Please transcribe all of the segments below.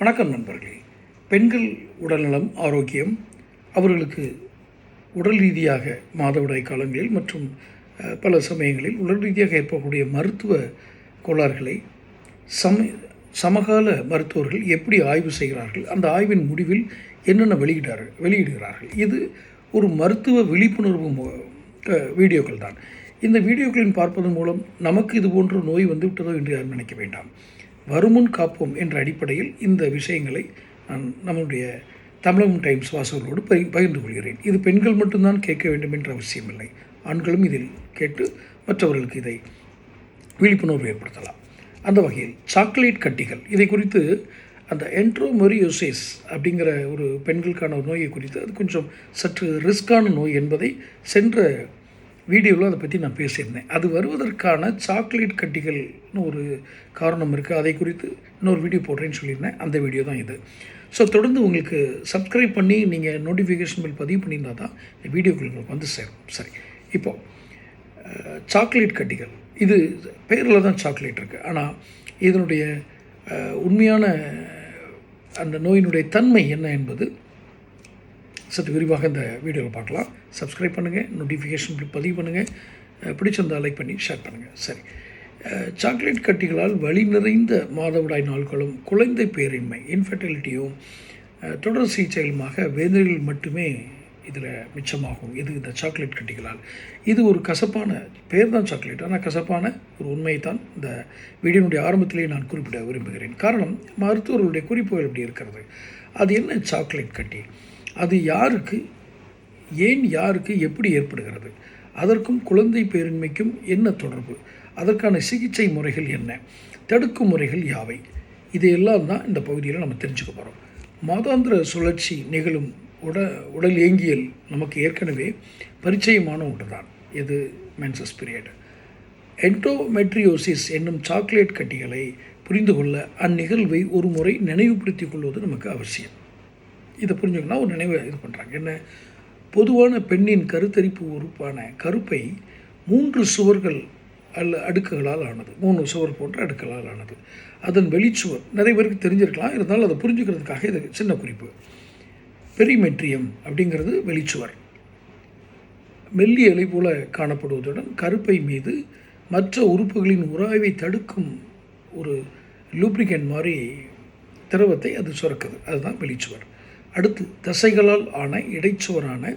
வணக்கம் நண்பர்களே. பெண்கள் உடல்நலம் ஆரோக்கியம் அவர்களுக்கு உடல் ரீதியாக மாதவிடாய் காலங்களில் மற்றும் பல சமயங்களில் உடல் ரீதியாக ஏற்படக்கூடிய மருத்துவ கோளாறுகளை சம சமகால மருத்துவர்கள் எப்படி ஆய்வு செய்கிறார்கள் அந்த ஆய்வின் முடிவில் என்னென்ன வெளியிடார்கள் வெளியிடுகிறார்கள். இது ஒரு மருத்துவ விழிப்புணர்வு மு- வீடியோக்கள் தான் இந்த வீடியோக்களின் பார்ப்பதன் மூலம் நமக்கு இது போன்ற நோய் வந்து விட்டதோ என்று யாரும் நினைக்க வேண்டாம். வருமுன் காப்போம் என்ற அடிப்படையில் இந்த விஷயங்களை நான் நம்முடைய தமிழகம் டைம்ஸ் வாசகர்களோடு பகி பகிர்ந்து கொள்கிறேன். இது பெண்கள் மட்டும்தான் கேட்க வேண்டும் என்ற அவசியமில்லை. ஆண்களும் இதில் கேட்டு மற்றவர்களுக்கு இதை விழிப்புணர்வு ஏற்படுத்தலாம். அந்த வகையில் சாக்லேட் கட்டிகள் இதை குறித்து அந்த என்ட்ரோமொரியோசிஸ் அப்படிங்கிற ஒரு பெண்களுக்கான ஒரு நோயை குறித்து அது கொஞ்சம் சற்று ரிஸ்கான நோய் என்பதை சென்ற வீடியோவில் அதை பற்றி நான் பேசியிருந்தேன். அது வருவதற்கான சாக்லேட் கட்டிகள்னு ஒரு காரணம் இருக்குது. அதை குறித்து இன்னொரு வீடியோ போடுறேன்னு சொல்லியிருந்தேன். அந்த வீடியோ தான் இது. ஸோ தொடர்ந்து உங்களுக்கு சப்ஸ்கிரைப் பண்ணி நீங்கள் நோட்டிஃபிகேஷன் பில் பதிவு பண்ணியிருந்தா தான் இந்த வீடியோக்கள் உங்களுக்கு வந்து சேரும். சரி இப்போது சாக்லேட் கட்டிகள். இது பேரில் தான் சாக்லேட் இருக்குது ஆனால் இதனுடைய உண்மையான அந்த நோயினுடைய தன்மை என்ன என்பது சற்று விரிவாக இந்த வீடியோவில் பார்க்கலாம். சப்ஸ்கிரைப் பண்ணுங்கள் நோட்டிஃபிகேஷன் பதிவு பண்ணுங்கள் பிடிச்சிருந்தால் லைக் பண்ணி ஷேர் பண்ணுங்கள் சரி. சாக்லேட் கட்டிகளால் வழி நிறைந்த மாதவிடாய் நாட்களும் குழந்தை பேரின்மை இன்ஃபர்டிலிட்டியும் தொடர் சிகிச்சைகளுமாக வேதனைகள் மட்டுமே இதில் மிச்சமாகும். இது இந்த சாக்லேட் கட்டிகளால். இது ஒரு கசப்பான பேர் தான் சாக்லேட் ஆனால் கசப்பான ஒரு உண்மையை தான் இந்த வீடியோனுடைய ஆரம்பத்திலேயே நான் குறிப்பிட விரும்புகிறேன். காரணம் மருத்துவர்களுடைய குறிப்புகள் இப்படி இருக்கிறது. அது என்ன சாக்லேட் கட்டி? அது யாருக்கு ஏன் யாருக்கு எப்படி ஏற்படுகிறது? அதற்கும் குழந்தை பேரின்மைக்கும் என்ன தொடர்பு? அதற்கான சிகிச்சை முறைகள் என்ன? தடுக்கும் முறைகள் யாவை? இதையெல்லாம் தான் இந்த பகுதியில் நம்ம தெரிஞ்சுக்க போகிறோம் மாதாந்திர சுழற்சி நிகழும் உட உடல் ஏங்கியல் நமக்கு ஏற்கனவே பரிச்சயமான ஒன்று தான் இது மென்சஸ் பீரியட் என்டோமெட்ரியோசிஸ் என்னும் சாக்லேட் கட்டிகளை புரிந்து கொள்ள அந்நிகழ்வை ஒரு முறை நினைவுபடுத்திக் கொள்வது நமக்கு அவசியம். இதை புரிஞ்சுக்கணும் ஒரு நினைவு இது பண்ணுறாங்க என்ன? பொதுவான பெண்ணின் கருத்தரிப்பு உறுப்பான கருப்பை மூன்று சுவர்கள் அல்ல அடுக்குகளால் ஆனது. மூணு சுவர் போன்ற அடுக்குகளால் ஆனது. அதன் வெளிச்சுவர் நிறைய பேருக்கு தெரிஞ்சிருக்கலாம். இருந்தாலும் அதை புரிஞ்சுக்கிறதுக்காக இது சின்ன குறிப்பு. பெரிமெட்ரியம் அப்படிங்கிறது வெளிச்சுவர். மெல்லிய இலை போல காணப்படுவதுடன் கருப்பை மீது மற்ற உறுப்புகளின் உராய்வை தடுக்கும் ஒரு லூப்ரிகன் மாதிரி திரவத்தை அது சுரக்குது. அதுதான் வெளிச்சுவர். அடுத்து தசைகளால் ஆன இடைச்சுவரான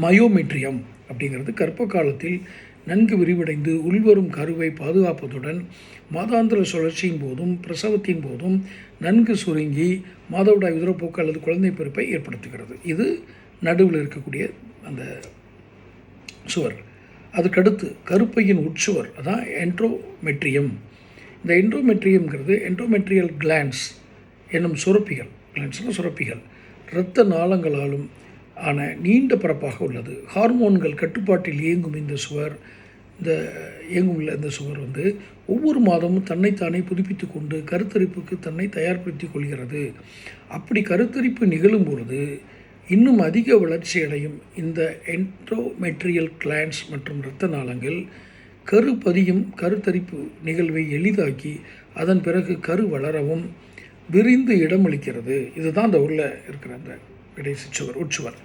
மயோமெட்ரியம் அப்படிங்கிறது கர்ப்ப காலத்தில் நன்கு விரிவடைந்து உள்வரும் கருவை பாதுகாப்பதுடன் மாதாந்திர சுழற்சியின் போதும் பிரசவத்தின் போதும் நன்கு சுருங்கி மாதவிடாய் உதிரப்போக்கு அல்லது குழந்தை பிறப்பை ஏற்படுத்துகிறது. இது நடுவில் இருக்கக்கூடிய அந்த சுவர். அதுக்கடுத்து கருப்பையின் உட்சுவர் அதான் என்ட்ரோமெட்ரியம் இந்த என்ட்ரோமெட்ரியம்ங்கிறது என்ட்ரோமெட்ரியல் கிளான்ஸ் என்னும் சுரப்பிகள். கிளான்ஸ்னால் சுரப்பிகள் இரத்த நாளங்களாலும் ஆன நீண்ட பரப்பாக உள்ளது. ஹார்மோன்கள் கட்டுப்பாட்டில் இயங்கும் இந்த சுவர் இந்த இயங்கும் இந்த சுவர் வந்து ஒவ்வொரு மாதமும் தன்னைத்தானே புதுப்பித்து கொண்டு கருத்தரிப்புக்கு தன்னை தயார்படுத்தி கொள்கிறது. அப்படி கருத்தரிப்பு நிகழும் பொழுது இன்னும் அதிக வளர்ச்சியடையும் இந்த என்ட்ரோமெட்ரியல் கிளான்ஸ் மற்றும் இரத்த நாளங்கள் கரு பதியும் கருத்தரிப்பு நிகழ்வை எளிதாக்கி அதன் பிறகு கரு வளரவும் விரிந்து இடமளிக்கிறது. இதுதான் அந்த ஊரில் இருக்கிற அந்த கடைசி சுவர் உட்சுவர்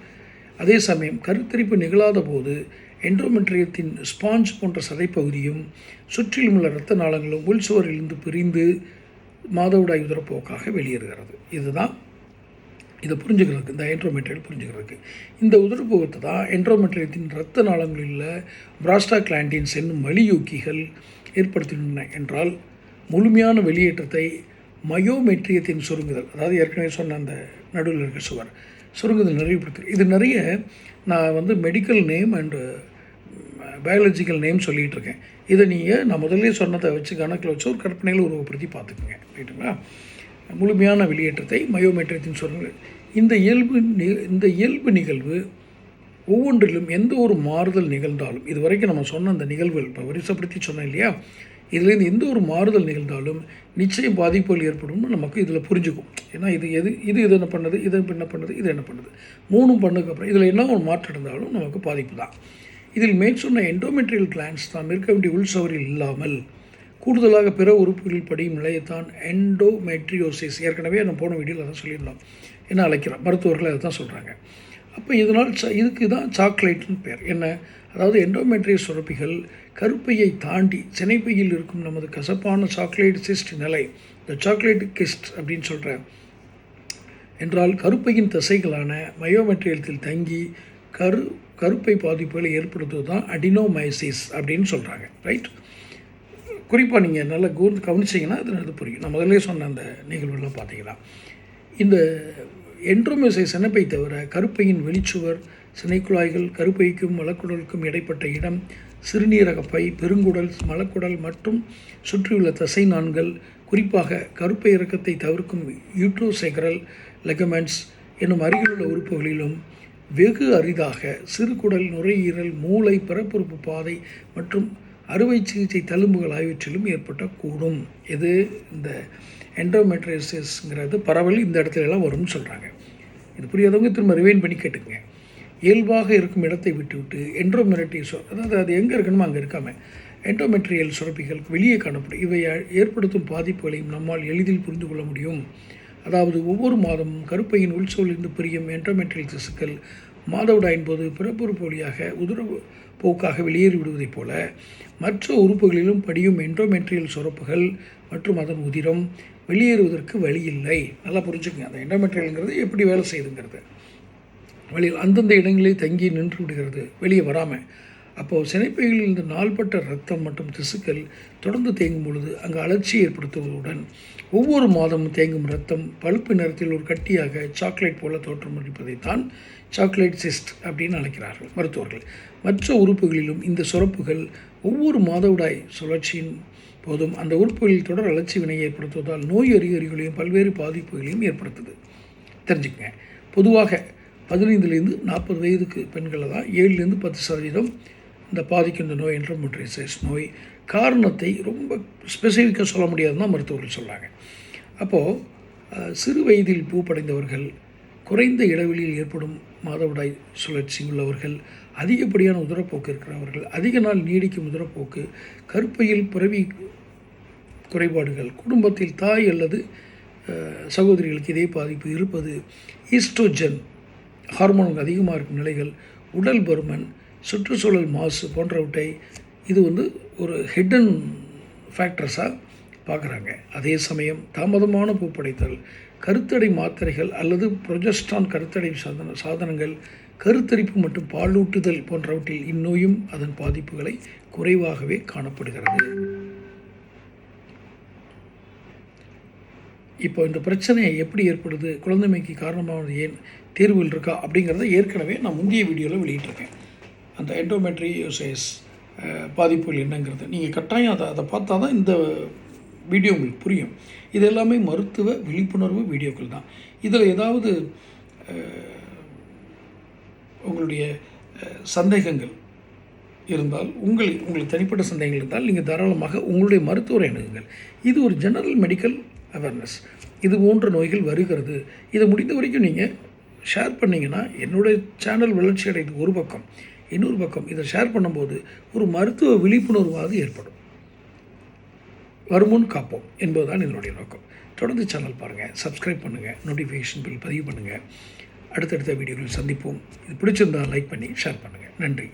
அதே சமயம் கருத்தரிப்பு நிகழாத போது என்ட்ரோமெட்ரியத்தின் ஸ்பாஞ்ச் போன்ற சதைப்பகுதியும் சுற்றிலும் உள்ள இரத்த நாளங்களும் உள் சுவரிலிருந்து பிரிந்து மாதவிடாய் உதரப்போக்காக வெளியேறுகிறது. இதுதான் இதை புரிஞ்சுக்கிறதுக்கு இந்த என்ட்ரோமெட்ரியல் புரிஞ்சுக்கிறதுக்கு. இந்த உதரப்போகத்தை தான் என்ட்ரோமெட்ரியத்தின் இரத்த நாளங்களில் உள்ள பிராஸ்டா கிளாண்டின்ஸ் என்னும் வலியூக்கிகள் ஏற்படுத்துகின்றன என்றால் முழுமையான வெளியேற்றத்தை மயோமெட்ரியத்தின் சுருங்குதல். அதாவது ஏற்கனவே சொன்ன அந்த நடுவில் இருக்க சுவர் சுருங்குதல் நிறைவுபடுத்து இது நிறைய நான் வந்து medical name and biological name சொல்லிகிட்டு இருக்கேன். இதை நீங்கள் நான் முதல்ல சொன்னதை வச்சு கணக்கில் வச்சு ஒரு கற்பனையில் உருவப்படுத்தி பார்த்துக்குங்க. ரைட்டுங்களா முழுமையான வெளியேற்றத்தை மயோமெட்ரியத்தின் சுருங்குதல். இந்த இயல்பு நி- இந்த இயல்பு நிகழ்வு ஒவ்வொன்றிலும் எந்த ஒரு மாறுதல் நிகழ்ந்தாலும் இது வரைக்கும் நம்ம சொன்ன அந்த நிகழ்வுகள் இப்போ வரிசைப்படுத்தி சொன்னேன் இல்லையா? இதுலேருந்து எந்த ஒரு மாறுதல் நிகழ்ந்தாலும் நிச்சயம் பாதிப்புகள் ஏற்படும்னு நமக்கு இதில் புரிஞ்சுக்கும். ஏன்னா இது எது இது இது என்ன பண்ணுது இது என்ன பண்ணுது இது என்ன பண்ணுது. மூணும் பண்ணதுக்கு அப்புறம் இதில் என்ன ஒரு மாற்றம் இருந்தாலும் நமக்கு பாதிப்பு தான். இதில் மேற்சொன்ன எண்டோமெட்ரியல் கிளான்ஸ் தான் இருக்க வேண்டிய உள் சவரில் இல்லாமல் கூடுதலாக பிற உறுப்புகளில் படியும் நிலையைத்தான் எண்டோமெட்ரியோசிஸ் ஏற்கனவே நம்ம போன வீடியோவில் அதான் சொல்லியிருந்தோம். என்ன அழைக்கிறோம்? மருத்துவர்கள் அதை தான் சொல்கிறாங்க அப்போ இதனால் ச இதுக்கு தான் சாக்லேட்னு பேர். என்ன? அதாவது எண்டோமெட்ரிய சுரப்பிகள் கருப்பையை தாண்டி சினைப்பையில் இருக்கும் நமது கசப்பான சாக்லேட் சிஸ்ட் நிலை இந்த சாக்லேட் கிஸ்ட் அப்படின்னு சொல்கிறேன் என்றால் கருப்பையின் தசைகளான மயோமெட்ரியத்தில் தங்கி கரு கருப்பை பாதிப்புகளை ஏற்படுத்துவது தான் அடினோமைசிஸ் அப்படின்னு சொல்கிறாங்க ரைட் குறிப்பாக நீங்கள் நல்லா கூர்ந்து கவனிச்சிங்கன்னா அது புரியும். நான் முதல்ல சொன்ன அந்த நிகழ்வுலாம் பார்த்தீங்கன்னா இந்த என்ட்ரோமிசை சினப்பை தவிர கருப்பையின் வெளிச்சுவர் சினைக்குழாய்கள் கருப்பைக்கும் மலக்குடலுக்கும் இடைப்பட்ட இடம் சிறுநீரகப்பை பெருங்குடல் மலக்குடல் மற்றும் சுற்றியுள்ள தசை நான்கள் குறிப்பாக கருப்பை இறக்கத்தை தவிர்க்கும் யூட்ரோசெகரல் லெகமெண்ட்ஸ் என்னும் அருகிலுள்ள உறுப்புகளிலும் வெகு அரிதாக சிறுகுடல் நுரையீரல் மூளை பிறப்புறுப்பு பாதை மற்றும் அறுவை சிகிச்சை தழும்புகள் ஆகியவற்றிலும் ஏற்பட்டக்கூடும் இது இந்த எண்டோமெட்ரேசிஸ்ங்கிறது பரவல் இந்த இடத்துல எல்லாம் வரும்னு சொல்கிறாங்க இது புரியாதவங்க திரும்ப ரிவைன் பண்ணி கேட்டுங்க இயல்பாக இருக்கும் இடத்தை விட்டுவிட்டு என்ட்ரோமெரட்டி அதாவது அது எங்கே இருக்கணுமோ அங்கே இருக்காமல் என்டோமெட்ரியல் சுரப்பிகள் வெளியே காணப்படும். இவை ஏற்படுத்தும் பாதிப்புகளையும் நம்மால் எளிதில் புரிந்து கொள்ள முடியும். அதாவது ஒவ்வொரு மாதமும் கருப்பையின் உள்சோலிருந்து பிரியும் என்டோமெட்ரியல் திசுக்கள் மாதவிடாயின் போது பிறப்புறுப்பு வழியாக உதிர போக்காக வெளியேறி விடுவதைப் போல மற்ற உறுப்புகளிலும் படியும் என்டோமெட்ரியல் சுரப்புகள் மற்றும் அதன் உதிரம் வெளியேறுவதற்கு வழி இல்லை நல்லா புரிஞ்சுக்கங்க. அந்த என்டோமெட்ரியல்ங்கிறது எப்படி வேலை செய்யுதுங்கிறது. வழியில் அந்தந்த இடங்களில் தங்கி நின்று விடுகிறது. வெளியே வராமல் அப்போது சினைப்பைகளில் இந்த நாள்பட்ட ரத்தம் மற்றும் திசுக்கள் தொடர்ந்து தேங்கும் பொழுது அங்கு அலட்சியை ஏற்படுத்துவதுடன் ஒவ்வொரு மாதமும் தேங்கும் ரத்தம் பழுப்பு நிறத்தில் ஒரு கட்டியாக சாக்லேட் போல தோற்றமளிப்பதைத்தான் சாக்லேட் சிஸ்ட் அப்படின்னு அழைக்கிறார்கள் மருத்துவர்கள். மற்ற உறுப்புகளிலும் இந்த சுரப்புகள் ஒவ்வொரு மாதவிடாய் சுழற்சியின் போதும். அந்த உறுப்புகளில் தொடர் அலட்சி வினை ஏற்படுத்துவதால் நோய் அறிகுறிகளையும் பல்வேறு பாதிப்புகளையும் ஏற்படுத்துது. தெரிஞ்சுக்கங்க. பொதுவாக பதினைந்துலேருந்து நாற்பது வயதுக்கு பெண்களை தான் ஏழுலேருந்து பத்து சதவீதம் இந்த பாதிக்கின்ற நோய் என்ட்ரமோட்ரைசஸ் நோய் காரணத்தை ரொம்ப ஸ்பெசிஃபிக்காக சொல்ல முடியாதுன்னு தான் மருத்துவர்கள் சொல்கிறாங்க அப்போது சிறு வயதில் பூப்படைந்தவர்கள் குறைந்த இடைவெளியில் ஏற்படும் மாதவிடாய் சுழற்சி உள்ளவர்கள் அதிகப்படியான உதரப்போக்கு இருக்கிறவர்கள் அதிக நாள் நீடிக்கும் உதரப்போக்கு கருப்பையில் பிறவி குறைபாடுகள் குடும்பத்தில் தாய் அல்லது சகோதரிகளுக்கு இதே பாதிப்பு இருப்பது ஈஸ்ட்ரோஜன் ஹார்மோன்கள் அதிகமாக இருக்கும் நிலைகள் உடல் பருமன் சுற்றுச்சூழல் மாசு போன்றவற்றை இது வந்து ஒரு ஹிடன் ஃபேக்டர்ஸாக பார்க்குறாங்க. அதே சமயம் தாமதமான பூப்படைத்தல் கருத்தடை மாத்திரைகள் அல்லது புரொஜஸ்டான் கருத்தடை சாதன சாதனங்கள் கருத்தரிப்பு மற்றும் பாலூட்டுதல் போன்றவற்றில் இந்நோயும் அதன் பாதிப்புகளை குறைவாகவே காணப்படுகிறது. இப்போ இந்த பிரச்சனை எப்படி ஏற்படுது குழந்தைமைக்கு காரணமானது ஏன் தீர்வுகள் இருக்கா அப்படிங்கிறத ஏற்கனவே நான் முந்தைய வீடியோவில் வெளியிட்டிருக்கேன். அந்த என்டோமெட்ரியோசைஸ் பாதிப்புகள் என்னங்கிறது. நீங்கள் கட்டாயம் அதை அதை பார்த்தா தான் இந்த வீடியோ உங்களுக்கு புரியும். இது எல்லாமே மருத்துவ விழிப்புணர்வு வீடியோக்கள் தான். இதில் ஏதாவது உங்களுடைய சந்தேகங்கள் இருந்தால் உங்கள் உங்களுக்கு தனிப்பட்ட சந்தேகங்கள் இருந்தால் நீங்கள் தாராளமாக உங்களுடைய மருத்துவரை அணுகுங்கள். இது ஒரு ஜெனரல் மெடிக்கல் அவேர்னஸ் இது போன்ற நோய்கள் வருகிறது. இதை முடிந்த வரைக்கும் நீங்கள் ஷேர் பண்ணிங்கன்னா என்னுடைய சேனல் வளர்ச்சி அடைந்து ஒரு பக்கம் இன்னொரு பக்கம் இதை ஷேர் பண்ணும்போது ஒரு மருத்துவ விழிப்புணர்வாக ஏற்படும். வருமுன் காப்போம் என்பதுதான் இதனுடைய நோக்கம். தொடர்ந்து சேனல் பாருங்கள் சப்ஸ்கிரைப் பண்ணுங்கள் நோட்டிஃபிகேஷன் பில் பதிவு பண்ணுங்கள் அடுத்தடுத்த வீடியோவில் சந்திப்போம். இது பிடிச்சிருந்தால் லைக் பண்ணி ஷேர் பண்ணுங்கள் நன்றி.